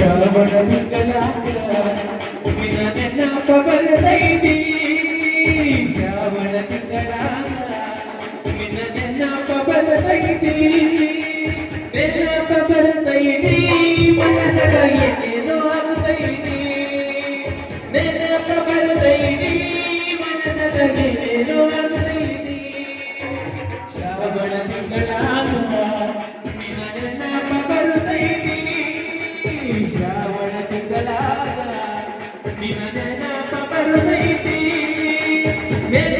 Kya कर दी थी मेरे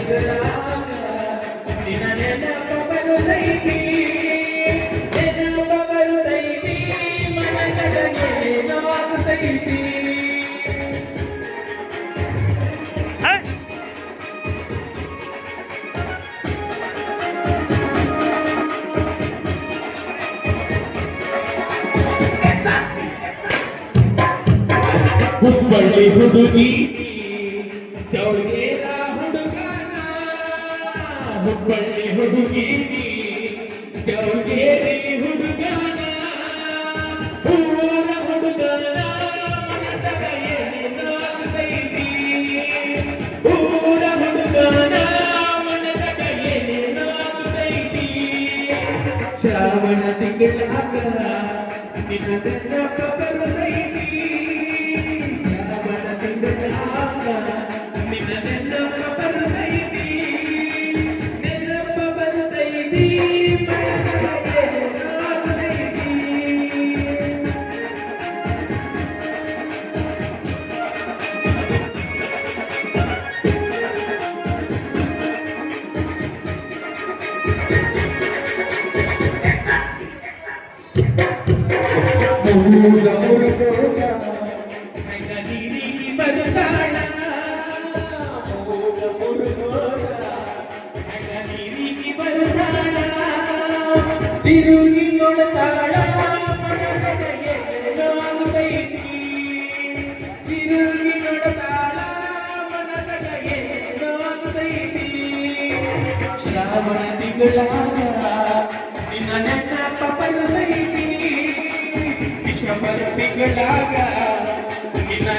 ಹುಬ್ಬಳ್ಳಿ ಹುಡುಗಿ ಚೌಡೇರ ಹುಡುಗನ ಹುಬ್ಬಳ್ಳಿ ಹುಡುಗಿ ಚೌಡೇರಿ ಹುಡುಗನ ಊರ ಹುಡುಗನ ಮನದಾಗ ಏನೇನಾಗತೈತಿ ಊರ ಹುಡುಗನ ಮನದಾಗ ಏನೇನಾಗತೈತಿ ಶ್ರಾವಣ ತಿಂಗಳಾಗ ನಿನ್ನ ಬೆನ್ನಕ ಬರುತ್ತೈತಿ ತಿರುಗಿ ನೋಡುತ್ತಾಳ ತಿರುಗಿ ನೋಡುತ್ತಾಳ ಶ್ರಾವಣ ತಿಂಗಳ ನಿನ್ನ ನೆನಪ ಬರುತ್ತೈತಿ ಸಮರ್ಪಿಗಳಾಗ ನಿನ್ನ